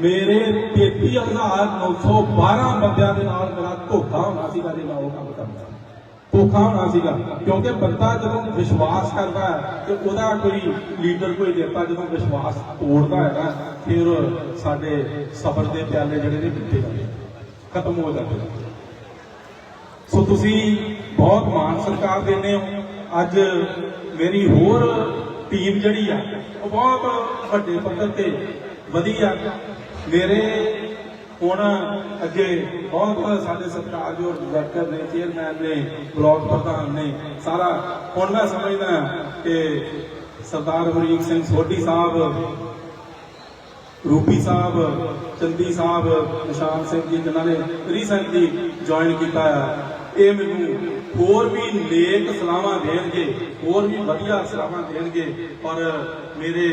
ਮੇਰੇ 33912 ਬੰਦਿਆਂ ਦੇ ਨਾਲ ਮੇਰਾ ਧੋਖਾ ਹੋਣਾ ਸੀਗਾ ਜੇ ਮੈਂ ਉਹ ਕੰਮ ਕਰਦਾ। ਧੋਖਾ ਹੋਣਾ ਸੀਗਾ, ਕਿਉਂਕਿ ਬੰਦਾ ਜਦੋਂ ਵਿਸ਼ਵਾਸ ਕਰਦਾ ਹੈ, ਤੇ ਉਹਦਾ ਕੋਈ ਲੀਡਰ ਕੋਈ ਨੇਤਾ ਜਦੋਂ ਵਿਸ਼ਵਾਸ ਤੋੜਦਾ ਹੈਗਾ ਫਿਰ ਸਾਡੇ ਸਬਰ ਦੇ ਪਿਆਲੇ ਜਿਹੜੇ ਨੇ ਮਿੱਠੇ ਜਾਂਦੇ ਖਤਮ ਹੋ ਜਾਂਦੇ ਸੋ ਤੁਸੀਂ ਬਹੁਤ ਮਾਣ ਸਰਕਾਰ ਦਿੰਦੇ ਹੋ। ਅੱਜ ਮੇਰੀ ਹੋਰ ਟੀਮ ਜਿਹੜੀ ਆ, ਉਹ ਬਹੁਤ ਵੱਡੇ ਪੱਧਰ ਤੇ ਵਧੀਆ, ਮੇਰੇ ਹੁਣ ਅੱਗੇ ਬਹੁਤ ਸਾਡੇ ਸਤਿਕਾਰਯੋਗ ਡਾਇਰੈਕਟਰ ਨੇ, ਚੇਅਰਮੈਨ ਨੇ, ਬਲਾਕ ਪ੍ਰਧਾਨ ਨੇ, ਸਾਰਾ ਹੁਣ ਮੈਂ ਸਮਝਦਾ ਕਿ ਸਰਦਾਰ ਅਮਰੀਕ ਸਿੰਘ ਸੋਢੀ ਸਾਹਿਬ, ਰੂਪੀ ਸਾਹਿਬ, ਚੰਦੀ ਸਾਹਿਬ, ਨਿਸ਼ਾਨ ਸਿੰਘ ਜੀ, ਜਿਨ੍ਹਾਂ ਨੇ ਰੀਸੈਂਟਲੀ ਜੁਆਇਨ ਕੀਤਾ ਹੈ ਇਹ ਮੈਨੂੰ ਹੋਰ ਵੀ ਨੇਕ ਸਲਾਹਾਂ ਦੇਣਗੇ, ਹੋਰ ਵੀ ਵਧੀਆ ਸਲਾਹਾਂ ਦੇਣਗੇ ਔਰ ਮੇਰੇ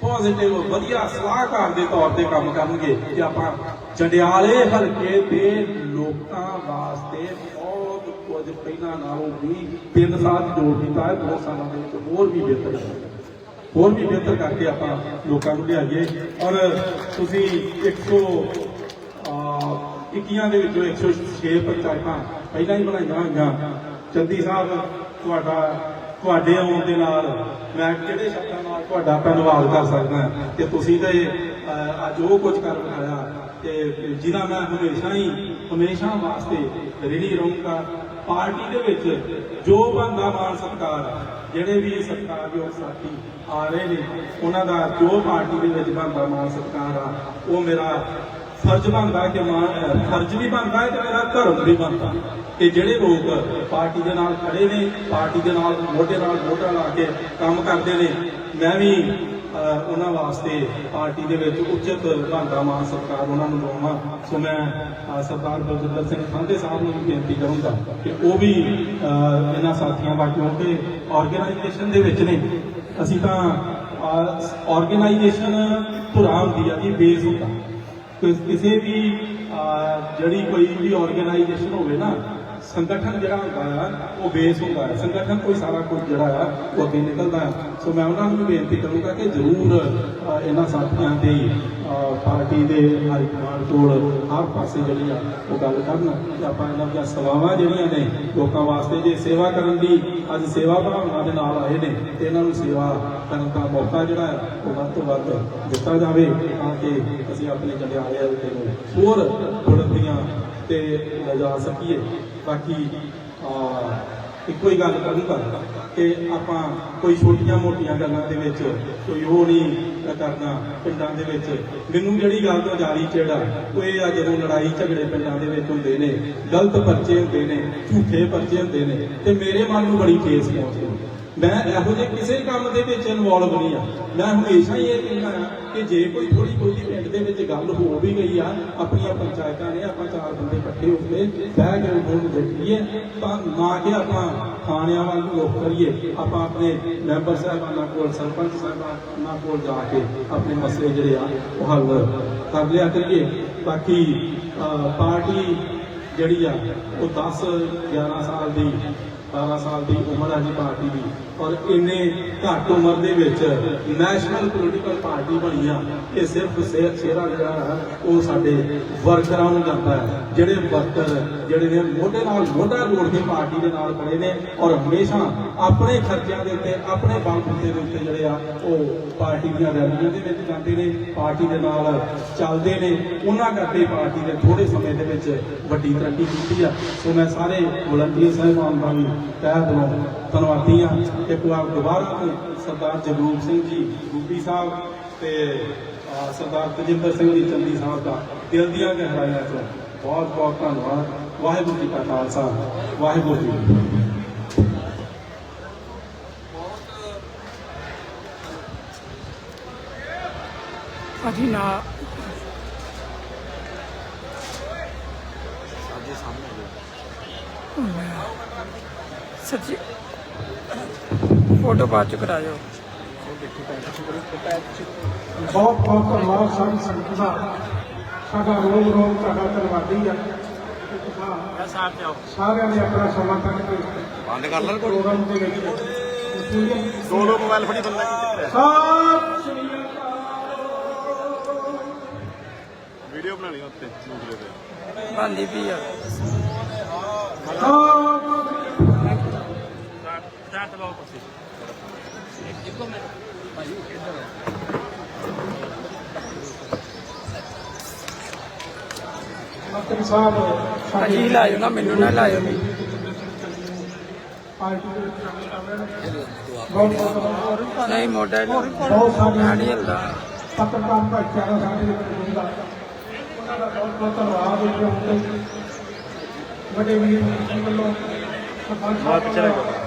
ਪੋਜ਼ਿਟਿਵ ਵਧੀਆ ਸਲਾਹਕਾਰ ਦੇ ਤੌਰ ਤੇ ਕੰਮ ਕਰਨਗੇ ਕਿ ਆਪਾਂ ਜੰਡਿਆਲੇ ਹਲਕੇ ਦੇ ਲੋਕਾਂ ਵਾਸਤੇ ਬਹੁਤ ਕੁਝ ਪਹਿਲਾਂ ਨਾਲੋਂ ਵੀ ਤਿੰਨ ਸਾਲ ਜੋੜ ਕੀਤਾ ਹੈ, ਦੋ ਸਾਲਾਂ ਦੇ ਵਿੱਚ ਹੋਰ ਵੀ ਬਿਹਤਰ ਕਰਾਂਗੇ ਹੋਰ ਵੀ ਬਿਹਤਰ ਕਰਕੇ ਆਪਾਂ ਲੋਕਾਂ ਨੂੰ ਲਿਆਈਏ। ਔਰ ਤੁਸੀਂ 100 21 ਦੇ ਵਿੱਚੋਂ 106 ਪੰਚਾਇਤਾਂ ਪਹਿਲਾਂ ਹੀ ਬਣਾਈਆਂ ਹੋਈਆਂ। ਚੰਦੀ ਸਾਹਿਬ, ਤੁਹਾਡਾ ਤੁਹਾਡੇ ਆਉਣ ਦੇ ਨਾਲ ਮੈਂ ਕਿਹੜੇ ਸ਼ਬਦਾਂ ਨਾਲ ਤੁਹਾਡਾ ਧੰਨਵਾਦ ਕਰ ਸਕਦਾ ਕਿ ਤੁਸੀਂ ਤੇ ਅਹ, ਅੱਜ ਉਹ ਕੁਝ ਕਰ ਦਿਖਾਇਆ ਤੇ ਜਿਹਦਾ ਮੈਂ ਹਮੇਸ਼ਾ ਹੀ ਹਮੇਸ਼ਾ ਵਾਸਤੇ ਰਿਣੀ ਰਹੂੰਗਾ ਪਾਰਟੀ ਦੇ ਵਿੱਚ ਜੋ ਬੰਦਾ ਮਾਨ ਸਤਕਾਰ ਜਿਹੜੇ ਵੀ ਸਤਿਕਾਰਯੋਗ ਸਾਥੀ ਆ ਰਹੇ ਨੇ ਉਹਨਾਂ ਦਾ ਜੋ ਪਾਰਟੀ ਦੇ ਵਿੱਚ ਬੰਦਾ ਮਾਨ ਸਤਕਾਰ ਆ ਉਹ ਮੇਰਾ ਫਰਜ਼ ਬਣਦਾ ਕਿ ਮਾਨ ਫਰਜ਼ ਵੀ ਬਣਦਾ ਹੈ ਤੇ ਮੇਰਾ ਧਰਮ ਵੀ ਬਣਦਾ ਕਿ ਜਿਹੜੇ ਲੋਕ ਪਾਰਟੀ ਦੇ ਨਾਲ ਖੜੇ ਨੇ, ਪਾਰਟੀ ਦੇ ਨਾਲ ਮੋਢੇ ਨਾਲ ਮੋਢਾ ਲਾ ਕੇ ਕੰਮ ਕਰਦੇ ਨੇ, ਮੈਂ ਵੀ ਉਹਨਾਂ ਵਾਸਤੇ ਪਾਰਟੀ ਦੇ ਵਿੱਚ ਉਚਿਤ ਬਣਦਾ ਮਾਨ ਸਰਕਾਰ ਉਹਨਾਂ ਨੂੰ ਦਵਾਵਾਂ ਸੋ ਮੈਂ ਸਰਦਾਰ ਬਲਜਿੰਦਰ ਸਿੰਘ ਖਾਂਦੇ ਸਾਹਿਬ ਨੂੰ ਵੀ ਬੇਨਤੀ ਕਰੂੰਗਾ ਕਿ ਉਹ ਵੀ ਇਹਨਾਂ ਸਾਥੀਆਂ ਦਾ ਕਿਉਂਕਿ ਆਰਗੇਨਾਈਜੇਸ਼ਨ ਦੇ ਵਿੱਚ ਨੇ। ਅਸੀਂ ਤਾਂ ਆਰਗੇਨਾਈਜੇਸ਼ਨ ਧੁਰਾ ਹੁੰਦੀ ਆ ਜੀ ਬੇਸ ਹੁੰਦਾ ਕਿਸੇ ਵੀ ਜਿਹੜੀ ਕੋਈ ਵੀ ਆਰਗੇਨਾਈਜੇਸ਼ਨ ਹੋਵੇ ਨਾ ਸੰਗਠਨ ਜਿਹੜਾ ਹੁੰਦਾ ਆ, ਉਹ ਬੇਸ ਹੁੰਦਾ ਹੈ। ਸੰਗਠਨ ਕੋਈ ਸਾਰਾ ਕੁਝ ਜਿਹੜਾ ਆ, ਉਹ ਅੱਗੇ ਨਿਕਲਦਾ ਹੈ। ਸੋ ਮੈਂ ਉਹਨਾਂ ਨੂੰ ਵੀ ਬੇਨਤੀ ਕਰੂੰਗਾ ਕਿ ਜ਼ਰੂਰ ਇਹਨਾਂ ਸਾਥੀਆਂ ਦੀ ਪਾਰਟੀ ਦੇ ਹਾਈ ਕਮਾਂਡ ਕੋਲ ਹਰ ਪਾਸੇ ਜਿਹੜੀ ਆ, ਉਹ ਗੱਲ ਕਰਨ। ਕਿ ਆਪਾਂ ਇਹਨਾਂ ਦੀਆਂ ਸੇਵਾਵਾਂ ਜਿਹੜੀਆਂ ਨੇ, ਲੋਕਾਂ ਵਾਸਤੇ ਜੇ ਸੇਵਾ ਕਰਨ ਦੀ, ਅੱਜ ਸੇਵਾ ਭਾਵਨਾ ਦੇ ਨਾਲ ਆਏ ਨੇ, ਤੇ ਇਹਨਾਂ ਨੂੰ ਸੇਵਾ ਕਰਨ ਦਾ ਮੌਕਾ ਜਿਹੜਾ ਹੈ, ਉਹ ਵੱਧ ਤੋਂ ਵੱਧ ਦਿੱਤਾ ਜਾਵੇ, ਤਾਂ ਕਿ ਅਸੀਂ ਆਪਣੇ ਜੰਡਿਆਲੇ ਹਲਕੇ ਹੋਰ ਬੁਲੰਦੀਆਂ ਤੇ ਲਿਜਾ ਸਕੀਏ। ਬਾਕੀ ਇੱਕੋ ਹੀ ਗੱਲ ਕਰੂੰਗਾ ਕਿ ਆਪਾਂ ਕੋਈ ਛੋਟੀਆਂ ਮੋਟੀਆਂ ਗੱਲਾਂ ਦੇ ਵਿੱਚ ਕੋਈ ਉਹ ਨਹੀਂ ਕਰਨਾ ਪਿੰਡਾਂ ਦੇ ਵਿੱਚ ਮੈਨੂੰ ਜਿਹੜੀ ਗੱਲ ਤੋਂ ਜਾਰੀ ਚਿਹੜਾ ਉਹ ਇਹ ਆ ਜਦੋਂ ਲੜਾਈ ਝਗੜੇ ਪਿੰਡਾਂ ਦੇ ਵਿੱਚ ਹੁੰਦੇ ਨੇ, ਗਲਤ ਪਰਚੇ ਹੁੰਦੇ ਨੇ, ਝੂਠੇ ਪਰਚੇ ਹੁੰਦੇ ਨੇ, ਤੇ ਮੇਰੇ ਮਨ ਨੂੰ ਬੜੀ ਠੇਸ ਪਹੁੰਚਦੀ ਹੈ। ਮੈਂ ਇਹੋ ਜਿਹੇ ਕਿਸੇ ਕੰਮ ਦੇ ਵਿੱਚ ਇਨਵੋਲਵ ਨਹੀਂ ਆ। ਮੈਂ ਹਮੇਸ਼ਾ ਹੀ ਇਹ ਕਹਿੰਦਾ ਆ ਕਿ ਜੇ ਕੋਈ ਥੋੜੀ ਬਹੁਤੀ ਪਿੰਡ ਦੇ ਵਿੱਚ ਗੱਲ ਹੋ ਵੀ ਗਈ ਆ, ਆਪਣੀਆਂ ਪੰਚਾਇਤਾਂ ਨੇ, ਆਪਾਂ ਚਾਰ ਬੰਦੇ ਇਕੱਠੇ ਹੋ ਕੇ ਬਹਿ ਕੇ ਉਹਨੂੰ ਦੇਖੀਏ ਤਾਂ ਨਾ ਕਿ ਆਪਾਂ ਥਾਣਿਆਂ ਵੱਲ ਨੂੰ ਰੁਖ ਕਰੀਏ, ਆਪਾਂ ਆਪਣੇ ਮੈਂਬਰ ਸਾਹਿਬਾਨਾਂ ਕੋਲ, ਸਰਪੰਚ ਸਾਹਿਬਾਨਾਂ ਕੋਲ ਜਾ ਕੇ ਆਪਣੇ ਮਸਲੇ ਜਿਹੜੇ ਆ, ਉਹ ਹੱਲ ਕਰ ਲਿਆ ਕਰੀਏ। ਬਾਕੀ ਪਾਰਟੀ ਜਿਹੜੀ ਆ, ਉਹ 10 11 ਸਾਲ ਦੀ 12 ਸਾਲ ਦੀ ਉਮਰ ਆ ਜੀ ਪਾਰਟੀ ਦੀ। ਔਰ ਇੰਨੇ ਘੱਟ ਉਮਰ ਦੇ ਵਿੱਚ ਨੈਸ਼ਨਲ ਪੋਲੀਟੀਕਲ ਪਾਰਟੀ ਬਣੀ ਆ ਇਹ ਸਿਰਫ ਸੇ- ਸਿਹਰਾ ਜਿਹੜਾ ਹੈ, ਉਹ ਸਾਡੇ ਵਰਕਰਾਂ ਨੂੰ ਕਰਦਾ ਹੈ। ਜਿਹੜੇ ਵਰਕਰ ਜਿਹੜੇ ਨੇ ਮੋਢੇ ਨਾਲ ਮੋਢਾ ਜੋੜ ਕੇ ਪਾਰਟੀ ਦੇ ਨਾਲ ਖੜੇ ਨੇ ਔਰ ਹਮੇਸ਼ਾ ਆਪਣੇ ਖਰਚਿਆਂ ਦੇ ਉੱਤੇ, ਆਪਣੇ ਬਲਬੂਤੇ ਦੇ ਉੱਤੇ ਜਿਹੜੇ ਆ, ਉਹ ਪਾਰਟੀ ਦੀਆਂ ਰੈਲੀਆਂ ਦੇ ਵਿੱਚ ਜਾਂਦੇ ਨੇ ਪਾਰਟੀ ਦੇ ਨਾਲ ਚੱਲਦੇ ਨੇ। ਉਹਨਾਂ ਕਰਕੇ ਪਾਰਟੀ ਨੇ ਥੋੜੇ ਸਮੇਂ ਦੇ ਵਿੱਚ ਵੱਡੀ ਤਰੱਕੀ ਕੀਤੀ ਆ। ਸੋ ਮੈਂ ਸਾਰੇ ਵਲੰਟੀਅਰ ਸਾਹਿਬਾਨ ਦਾ ਵੀ ਤਹਿ ਦਿਲੋਂ ਧੰਨਵਾਦੀ ਆ ਇੱਕ ਵਾਰ ਦੁਬਾਰਾ ਤੋਂ ਸਰਦਾਰ ਜਗਰੂਪ ਸਿੰਘ ਜੀ ਗੂਪੀ ਸਾਹਿਬ ਤੇ ਸਰਦਾਰ ਤਜਿੰਦਰ ਸਿੰਘ ਜੀ ਚੰਦੀ ਸਾਹਿਬ ਦਾ ਦਿਲ ਦੀਆਂ ਗਹਿਰਾਈਆਂ ਤੋਂ ਬਹੁਤ ਬਹੁਤ ਧੰਨਵਾਦ। ਵਾਹਿਗੁਰੂ ਜੀ ਕਾ ਖਾਲਸਾ ਵਾਹਿਗੁਰੂ ਜੀ। ਭਾਜੀ ਨਾ। ਸਾਡੇ ਸਾਹਮਣੇ ਸੱਚੀ ਫੋਟੋ ਬਾਅਦ ਚ ਕਰਾ ਜਾਓ ਬਹੁਤ ਬਹੁਤ ਧੰਨਵਾਦ ਸਾਡੀ ਸੰਗਤ ਦਾ। ਸਾਡਾ ਰੋਮ ਰੋਮ ਤੁਹਾਡਾ ਧੰਨਵਾਦੀ ਆ। ਸਾਰਿਆਂ ਨੇ ਆਪਣਾ ਸਮਾਂ ਕੱਢ ਕੇ ਬੰਦ ਕਰ ਲੈ ਪ੍ਰੋਗਰਾਮ ਦੇ ਵਿੱਚ। ਦੋ ਦੋ ਮੋਬਾਈਲ ਫੜੀ ਬੰਦਾ ਸ਼੍ਰੀ ਵੀਡੀਓ ਬਣਾਣੀ ਉੱਤੇ ਦੂਸਰੇ ਤੇ। ਬੰਦੀ ਵੀ ਆ। ਮੰਤਰੀ ਸਾਹਿਬ ਭਾਜੀ ਲਾਇਓ ਨਾ ਮੈਨੂੰ ਨਾ ਲਾਇਓ ਨੇ। ਨਹੀਂ ਮੋਢਾ ਬਹੁਤ ਸਾਰੀਆਂ ਨਹੀਂ ਹਿਲਦਾ। ਪੱਤਰਕਾਰ ਭਾਈਚਾਰਾ ਸਾਡੇ ਵਿੱਚ ਹੁੰਦਾ ਉਹਨਾਂ ਦਾ ਬਹੁਤ ਬਹੁਤ ਧੰਨਵਾਦ। ਇੱਥੇ ਆਉਣ ਲਈ ਵੱਡੇ ਵੀਰ ਜੀ ਵੱਲੋਂ ਸਰਪੰਚ ਸਾਹਿਬ ਵੱਲੋਂ